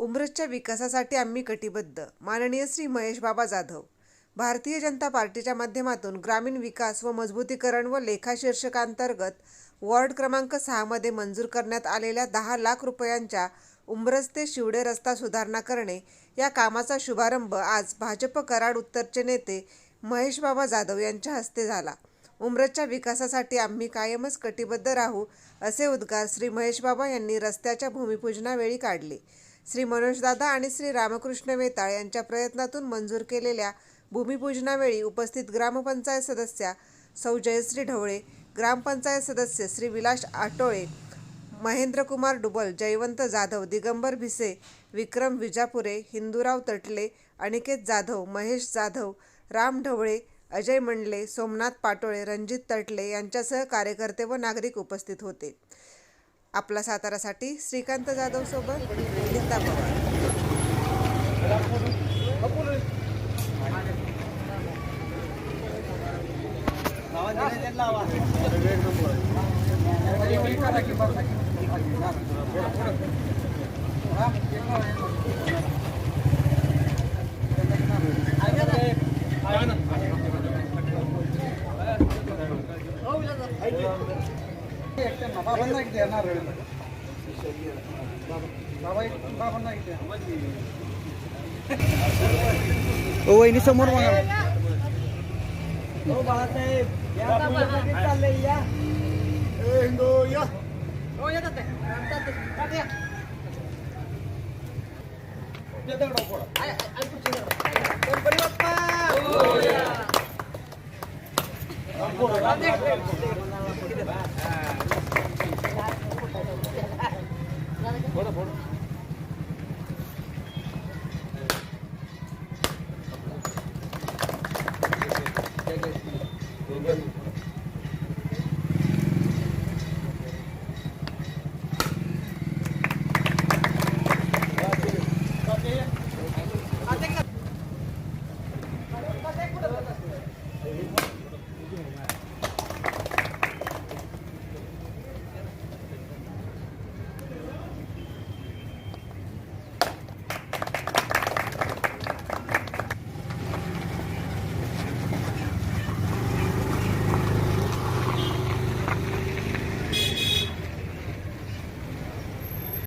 उमरजच्या विकासासाठी आम्ही कटिबद्ध. माननीय श्री महेश बाबा जाधव. भारतीय जनता पार्टीच्या माध्यमातून ग्रामीण विकास व मजबूतीकरण व लेखा शीर्षकांतर्गत वॉर्ड क्रमांक सहामध्ये मंजूर करण्यात आलेल्या दहा लाख रुपयांच्या उमरज ते शिवडे रस्ता सुधारणा करणे या कामाचा शुभारंभ आज भाजप कराड उत्तरचे नेते महेश बाबा जाधव यांच्या हस्ते झाला. उमरजच्या विकासासाठी आम्ही कायमच कटिबद्ध राहू असे उद्गार श्री महेश बाबा यांनी रस्त्याच्या भूमिपूजनावेळी काढले. श्री मनोजदादा आणि श्री रामकृष्ण वेताळ यांच्या प्रयत्नातून मंजूर केलेल्या भूमिपूजनावेळी उपस्थित ग्रामपंचायत सदस्या सौ जयश्री ढवळे ग्रामपंचायत सदस्य श्री विलास आटोळे महेंद्रकुमार डुबल जयवंत जाधव दिगंबर भिसे विक्रम विजापुरे हिंदूराव तटले अनिकेत जाधव महेश जाधव राम ढवळे अजय मंडले सोमनाथ पाटोळे रणजित तटले यांच्यासह कार्यकर्ते व नागरिक उपस्थित होते. आपला सातारासाठी श्रीकांत जाधव सोबत you. बाबा बाबांना वहिनी समोर बघा. बाळासाहेब या चाललंय? या. हिंदू या. हो येतात ते. गणपती बाप्पा!